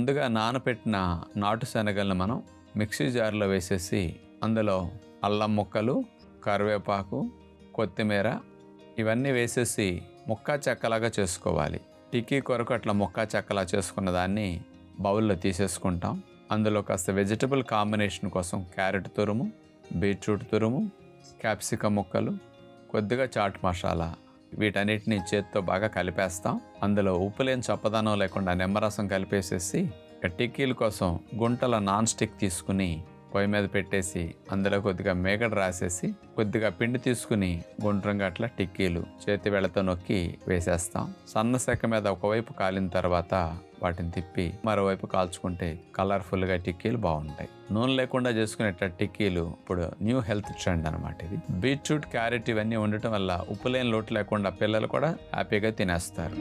ముందుగా నానపెట్టిన నాటు శనగలను మనం మిక్సీ జార్లో వేసేసి అందులో అల్లం ముక్కలు కరివేపాకు కొత్తిమీర ఇవన్నీ వేసేసి ముక్కా చెక్కలాగా చేసుకోవాలి. టిక్కీ కొరకు అట్లా ముక్కా చెక్కలా చేసుకున్న దాన్ని బౌల్లో తీసేసుకుంటాం. అందులో కాస్త వెజిటబుల్ కాంబినేషన్ కోసం క్యారెట్ తురుము బీట్రూట్ తురుము క్యాప్సికం ముక్కలు కొద్దిగా చాట్ మసాలా వీటన్నిటిని చేత్తో బాగా కలిపేస్తాం. అందులో ఉప్పు లేని చప్పదనం లేకుండా నిమ్మరసం కలిపేసేసి టిక్కీల కోసం గుంటల నాన్ స్టిక్ తీసుకుని పొయ్యి మీద పెట్టేసి అందులో కొద్దిగా మేగడ రాసేసి కొద్దిగా పిండి తీసుకుని గుండ్రంగా అట్లా టిక్కీలు చేతి వెళ్ళతో నొక్కి వేసేస్తాం. సన్న సెక్క మీద ఒకవైపు కాలిన తర్వాత వాటిని తిప్పి మరోవైపు కాల్చుకుంటే కలర్ఫుల్గా టిక్కీలు బాగుంటాయి. నూనె లేకుండా చేసుకునేట టిక్కీలు ఇప్పుడు న్యూ హెల్త్ ట్రెండ్ అనమాట ఇది. బీట్రూట్ క్యారెట్ ఇవన్నీ ఉండటం వల్ల ఉప్పు లేని లోటు లేకుండా పిల్లలు కూడా హ్యాపీగా తినేస్తారు.